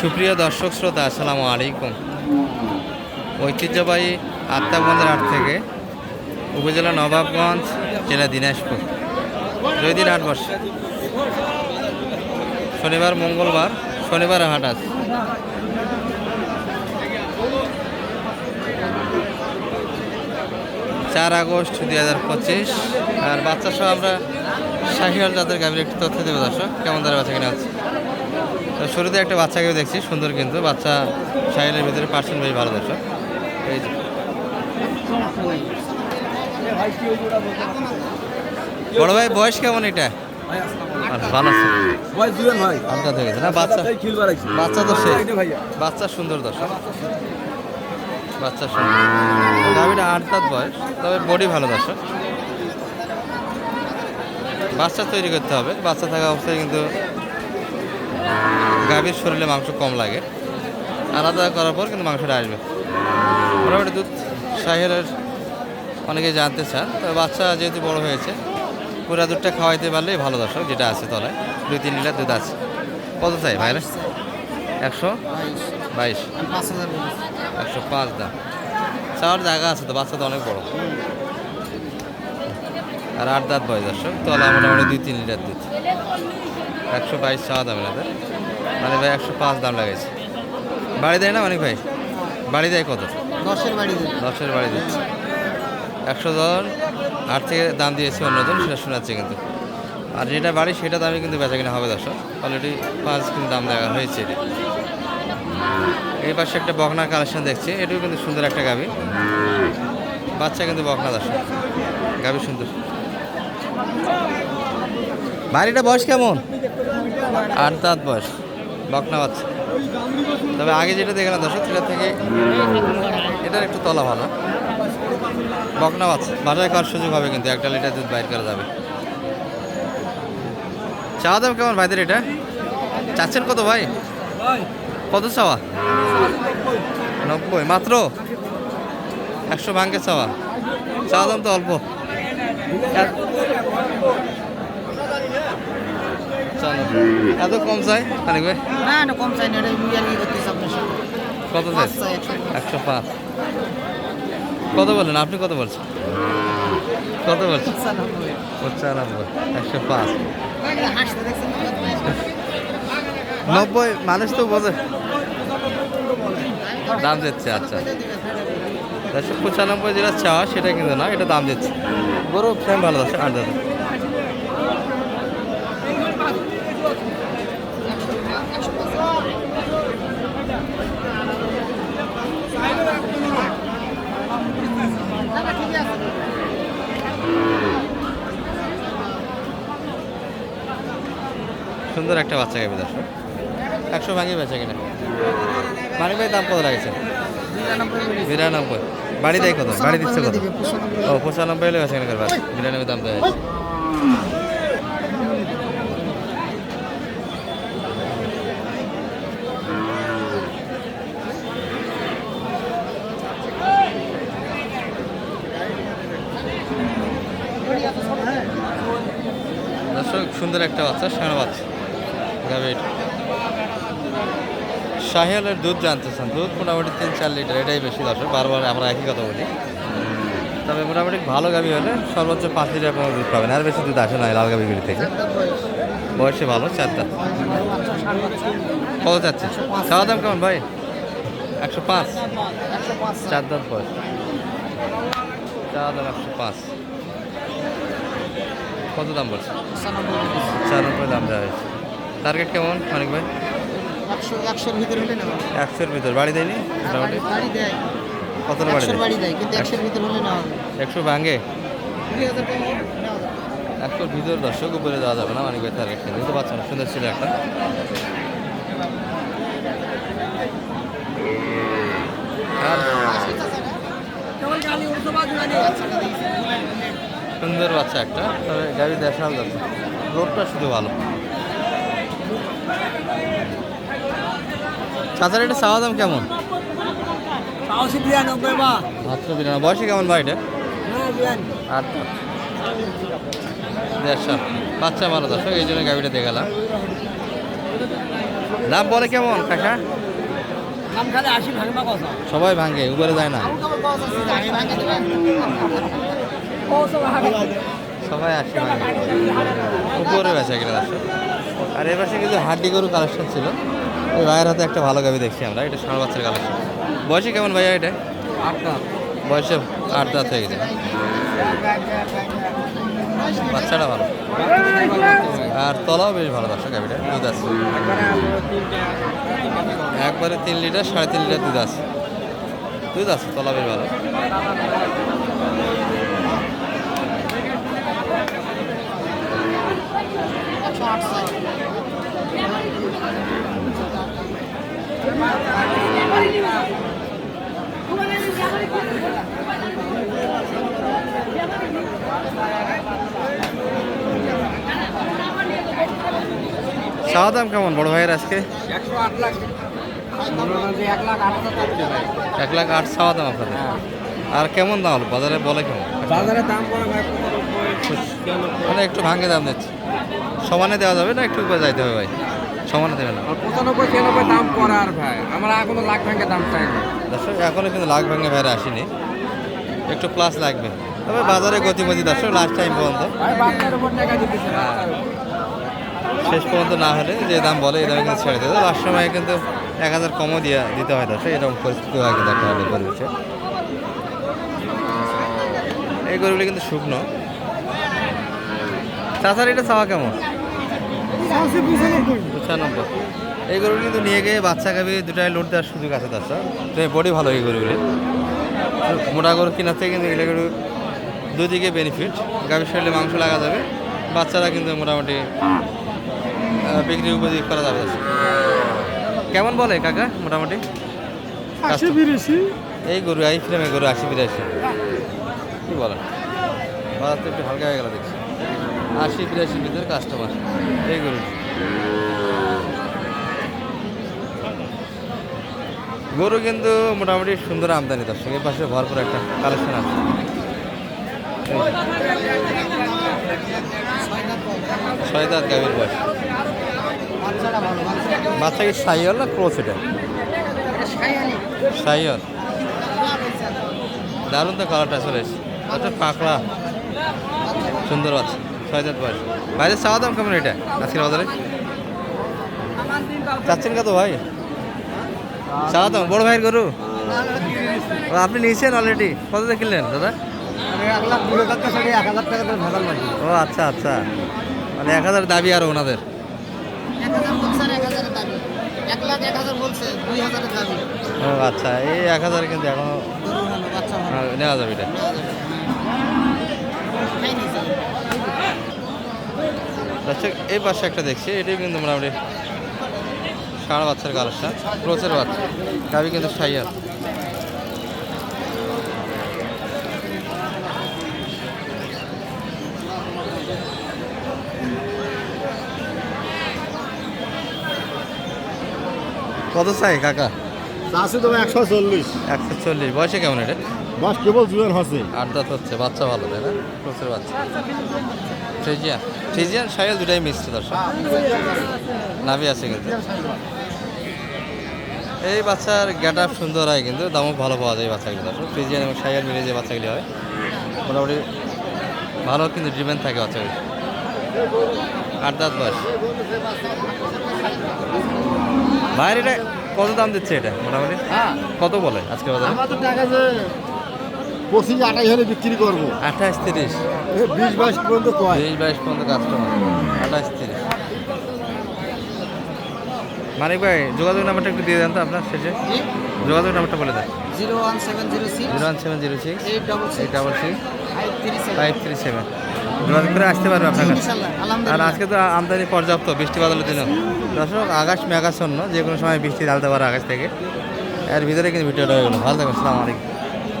সুপ্রিয় দর্শক শ্রোতা, আসসালামু আলাইকুম। ঐতিহ্যবাহী আত্মাবন্দের হাট থেকে উপজেলা নবাবগঞ্জ, জেলা দিনাজপুর। দুই দিন হাট বসে শনিবার, মঙ্গলবার, শনিবার হাট আছে। চার আগস্ট দুই হাজার পঁচিশ। আর বাচ্চা সহ আমরা শাহিয়াল জাতের গাভীর একটি তথ্য দেবো দর্শক। কেমন ধরে বাচ্চা কিনা আছে শুরুতে একটা বাচ্চাকেও দেখছি সুন্দর কিন্তু। বাচ্চা শাহিলের ভিতরে পার্সেন্ট বেশ ভালো দর্শক। এই যে। বড় ভাই বয়স কেমন এটা? ভালো হালকা হয়ে। গেছে না বাচ্চা বাচ্চা তো সে ভাইয়া। বাচ্চা সুন্দর দর্শক। বাচ্চা সুন্দর। গাভিটা আট দাঁত বয়স তবে বডি ভালো দর্শক। বাচ্চা তৈরি করতে হবে। বাচ্চা থাকা অবস্থায় কিন্তু গাভীর শরীরে মাংস কম লাগে। আলাদা করার পর কিন্তু মাংসটা আসবে। মোটামুটি দুধ শাহের অনেকে জানতে চান, তবে বাচ্চা যেহেতু বড় হয়েছে, পুরা দুধটা খাওয়াইতে পারলেই ভালো দর্শক, যেটা আছে তলায়। দুই তিন লিটার দুধ আছে। কত চাই ভাইরা একশো বাইশ। একশো পাঁচ দাম। চাওয়ার জায়গা আছে তো, বাচ্চা তো অনেক বড়। আর আট দাঁত বয়স দর্শক তলা মোটামুটি দুই তিন লিটার দুধ। একশো বাইশ চাওয়া দাম এনাদের মানে ভাই একশো পাঁচ দাম লাগাইছে। বাড়ি দেয় না অনেক ভাই? বাড়ি দেয় কত? দশের বাড়ি দশের বাড়ি দিচ্ছে একশো জন। আট থেকে দাম দিয়েছে অন্যজন সেটা শোনাচ্ছে কিন্তু। আর যেটা বাড়ি সেটা দামে কিন্তু বেচা কিনা হবে দর্শক। অলরেডি পাঁচ কিন্তু দাম দেওয়া হয়েছে এটি। এই পাশে একটা বকনা কালেকশন দেখছি। এটাও কিন্তু সুন্দর একটা গাবি। বাচ্চা কিন্তু বকনা দর্শক। গাবি সুন্দর। বাড়িটা বয়স কেমন? আট দাঁত বয়স, বকনা তবে আগে যেটা দেখলাম দর্শক, সেটা থেকে এটার একটু তলা ভালো। বকনা বাচ্চা, বাজারে খাওয়ার সুযোগ হবে কিন্তু, একটা লিটার দুধ বাইর করা যাবে। চাওয়া দাম কেমন ভাইদের এটা? চাচ্ছেন কত ভাই? কত চাওয়া? নব্বই, মাত্র? একশো ভাঙ্গে চাওয়া। চাওয়া দাম তো অল্প। এত কম চাই? খানিক ভাই। না না কম চাই না কত চাই? একশো পাঁচ। কত বললেন আপনি কত বলছেন? কত বলছেন? পঁচানব্বই। একশো পাঁচ। নব্বই মানুষ তো বোঝে দাম দিচ্ছে আচ্ছা। একশো পঁচানব্বই যেটা চাওয়া সেটা কিন্তু না এটা দাম দিচ্ছে গরু ফ্রেম ভালো আছে আট দাদা সুন্দর একটা বাচ্চা গাবি দর্শক। একশো ভাঙি বেচা কিনা। মানিক ভাই, দাম কত লাগছে? বিরানব্বই। বাড়ি দেয় কত? বাড়ি দিচ্ছে কত? ও, পঁচানব্বই হলে বেচা কিনা করবা। বিরানব্বই দাম দেয় সুন্দর একটা বাচ্চা ষাঁড় বাচ্চা। গাভী এটা। শাহিয়ালের দুধ জানতে চান। দুধ মোটামুটি তিন চার লিটার এটাই বেশি দর্শক বারবার আমরা একই কথা বলি। তবে মোটামুটি ভালো গাভী হলে সর্বোচ্চ পাঁচ লিটার কোনো দুধ পাবেন আর বেশি দুধ আসে না লাল গাভীগুলি থেকে। বয়সে ভালো চারটা কত চাচ্ছে খাওয়া দাম কেমন ভাই? একশো পাঁচ? চার দাম বয়স। চার দাম একশো পাঁচ। কত দাম বলছে চার নব্বই দাম দেওয়া হয়েছে। টার্গেট কেমন মানিক ভাই? একশো একশোর ভিতরে হলে নেওয়া একশোর ভিতর বাড়ি দেয়নি? মোটামুটি। বাড়ি দেয়। কত বাড়ি দেয়? কিন্তু একশোর ভিতরে হলে নেওয়া একশো ভাঙে? একশোর ভিতর দর্শক উপরে দেওয়া যাবে না মানিক ভাই টার্গেট কিন্তু তো বাচ্চা সুন্দর ছিল একটা সুন্দর বাচ্চা একটা তবে গাড়ি দেখাল যাচ্ছে। রোডটা শুধু ভালো। চাচার এটা চাওয়া দাম কেমন? বিরানব্বই মাত্র বিরানো বয়সে কেমন ভাই এটা? হ্যাঁ আট দেড়শো বাচ্চা ভালো দর্শক এই জন্য গাড়িটা দেখালাম। দাম বলে কেমন কাকা? সবাই ভাঙে উপরে যায় না। সবাই আসে ভাঙে। উপরে বেচা দর্শক। আর এ পাশে কিন্তু হাড্ডি গরু কালেকশন ছিল। ভাইয়ের হাতে একটা ভালো গাবি দেখছি আমরা, এটা ষাঁড় বাচ্চার কালেকশন বয়সে কেমন ভাইয়া এটা? আটটা বয়সে আট দাঁত হয়ে গেছে। বাচ্চাটা ভালো। আর তলাও বেশ ভালো দর্শক গাবিটা, দুধ আছে। একবারে তিন লিটার, সাড়ে তিন লিটার দুধ আছে। দুধ আছে তলা বেশ ভালো। চাওয়া দাম কেমন বড় ভাইয়ের আজকে? এক লাখ আট চাওয়া দাম আপনাদের। আর কেমন দাম হলো? বাজারে বলে কেমন? বাজারে দাম মানে একটু ভাঙে দাম দিচ্ছে সমানে দেওয়া যাবে না একটু যাইতে হবে ভাই? সমানে দেবে না। পঁচানব্বই ছিয়ানব্বই দাম আর ভাই। আমরা এখনও লাখ ভাঙে দাম চাই না। দর্শক এখনও কিন্তু লাখ ভাঙে ভাইরা আসেনি। একটু প্লাস লাগবে। তবে বাজারে গতিমতি দর্শক লাস্ট টাইম পর্যন্ত। শেষ পর্যন্ত না হলে যে দাম বলে এই দামে কিন্তু ছেড়ে দেবে লাস্ট সময় কিন্তু এক হাজার কমও দিয়ে দিতে হয় দর্শক এরকম পরিস্থিতি হয় কিন্তু একটা পরিবেশে। এই গরুগুলি কিন্তু শুকনো। চাষার এটা চাওয়া কেমন? পঁচানব্বই। এই গরু কিন্তু নিয়ে গিয়ে বাচ্চা গাবি দুটাই লোড দেওয়ার সুযোগ আছে তার তো বডি ভালো এই গরুগুলি। মোটা গরু কেনার থেকে কিন্তু এগুলো গরু দুদিকে বেনিফিট গাভীর শরীরে মাংস লাগা যাবে। বাচ্চারা কিন্তু মোটামুটি বিক্রি উপযোগী করা যাবে কেমন বলে কাকা মোটামুটি? এই গরু এই ফ্রেমে গরু আশি বিরাশি। কি বলেন? বাজার তো একটু হালকা হয়ে গেল দেখছি। আশি, বিরাশির ভিতরে কাস্টমার এই গরু গরু কিন্তু মোটামুটি সুন্দর আমদানি, দর্শক। এই পাশে ভরপুর একটা কালেকশন আছে। ছয় দাঁত গাভীর বয়স। বাচ্চা কি সাইয়ল না ক্রোচ এটা? সাইয়ালি। দারুণ তো কালারটা চলে এসেছে। আচ্ছা পাকড়া সুন্দর বাচ্চা। ছয় দাঁত বয়স। বাইরে চাওয়া দাম কেমন এটা আজকের বাজারে? চাচ্ছেন কত ভাই? চাওয়া দাম বড় ভাইয়ের গরু? আপনি নিয়েছেন অলরেডি কত কিনলেন দাদা? ও আচ্ছা আচ্ছা। মানে এক হাজার দাবি আর ওনাদের। ও আচ্ছা এই এক হাজার কিন্তু এখনও আহ, নেওয়া যাবে এটা নেওয়া যাবে। খাই নিয়েছে দর্শক এই পাশে একটা দেখছি এটাই কিন্তু মোটামুটি ষাঁড় বাচ্চার কালারটা ক্রোচের বাচ্চা গাবি কিন্তু সাইয়ার কত চাই কাকা? আছে তো একশো চল্লিশ। একশো চল্লিশ বয়সে কেমন এটা? বাস কেবল জুয়েন হচ্ছে আট দাঁত হচ্ছে বাচ্চা ভালো তাই না? প্রচুর বাচ্চা। ট্রেজিয়ান ট্রেজিয়ান সাইয়াল দুটাই মিশছে দর্শক নাভি আছে কিন্তু। এই বাচ্চার গেট আপ সুন্দর হয় কিন্তু দামও ভালো পাওয়া যায় বাচ্চাগুলো। দর্শক ফ্রিজিয়ান এবং সাইয়াল মিলে যে বাচ্চাগুলি হয় মোটামুটি ভালো কিন্তু ড্রিমেন থাকে বাচ্চাগুলি। আট দাঁত বয়স। ভাইয়ের এটা কত দাম দিচ্ছে এটা মোটামুটি? হ্যাঁ। কত বলে আজকে বাজারে? পঁচিশ আঠাশ হলে বিক্রি করব। আঠাশ তিরিশ। বিশ বাইশ পর্যন্ত কয়? তেইশ বাইশ পর্যন্ত কাস্টমার আঠাশ তিরিশ। মানিক ভাই যোগাযোগ নাম্বারটা একটু দিয়ে দেন তো আপনার শেষে। যোগাযোগ নাম্বারটা বলে দেন। Zero one seven zero six. Zero one seven zero six. Eight double eight double six. Five three seven. Five three seven. যোগাযোগ করে আসতে পারবে আপনার কাছে। আর আজকে তো আমদানি পর্যাপ্ত বৃষ্টি বাদলের দিনও। দর্শক আকাশ মেঘাচ্ছন্ন যে কোনো সময় বৃষ্টি ঢালতে পারে আকাশ থেকে। এর ভিতরে কিন্তু ভিডিওটা হয়ে গেলো। ভালো থাকবেন সালাম আলাইকুম।